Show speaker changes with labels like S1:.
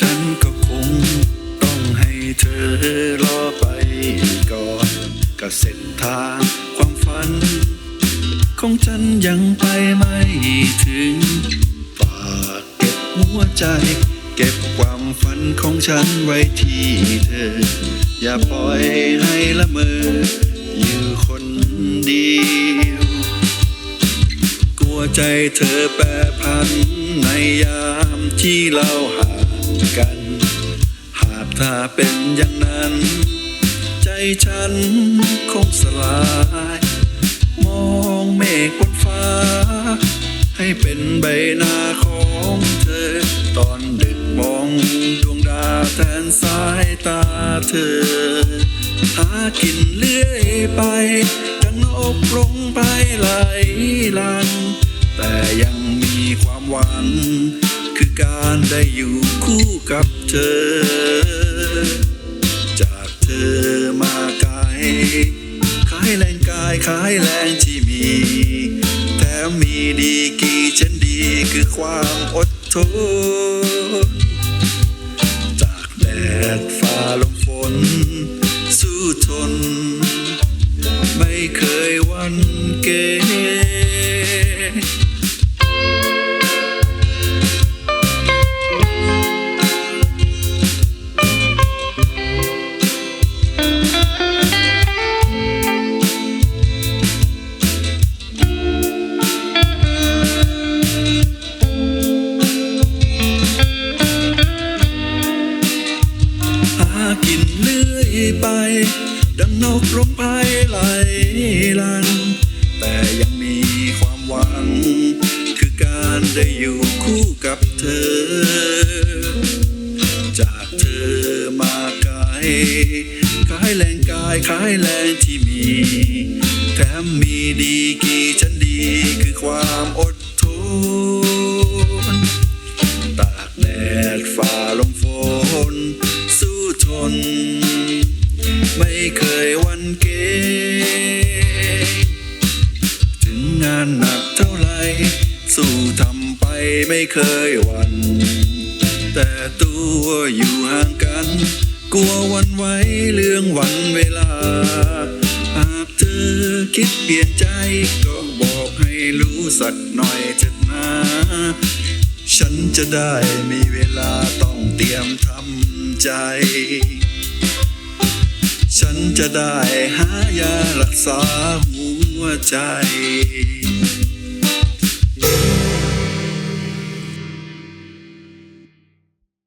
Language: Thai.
S1: ฉันก็คงต้องให้เธอรอไปก่อนกับเส้นทางความฝัน ของฉันยังไปไม่ถึงฝากเก็บหัวใจ เก็บความฝันของฉันไว้ที่เธอ อย่าปล่อยให้ละเมออยู่คนเดียว กลัวใจเธอแปรพันในยามที่เราห่าง กัน หากถ้าเป็นอย่างนั้น ใจฉันคงสลาย มองเมฆบนฟ้า ให้เป็นใบหน้าของเธอ ตอนดึกมองดวงดาวแทนสายตาเธอ หากินเลื่อยไปดังนกลงไปไหลลัน แต่ยังมีความหวัง คือการได้อยู่คู่กับเธอ จากเธอมาไกลขายแรงกายขายแรงที่มี แถมมีดีกี่ฉันดีคือความอดทน จากแดดฟ้าลมฝน สู้ทน ไม่เคยวันเก ไป ดังนกลงไปไหลลัน แต่ยังมีความหวัง คือการได้อยู่คู่กับเธอ จากเธอมาไกลขายแรงกายขายแรงที่มี แถมมีดีกี่ฉันดีคือความอดทน ตากแดดฝ่าลมฝนสู้ทน ไม่เคยหวันแต่ตัวอยู่ห่างกัน กลัววันไว้เรื่องวันเวลา หากเธอคิดเปลี่ยนใจ ก็บอกให้รู้สักหน่อยเถิดนะฉันจะได้มีเวลาต้องเตรียมทำใจ ฉันจะได้หายารักษาหัวใจ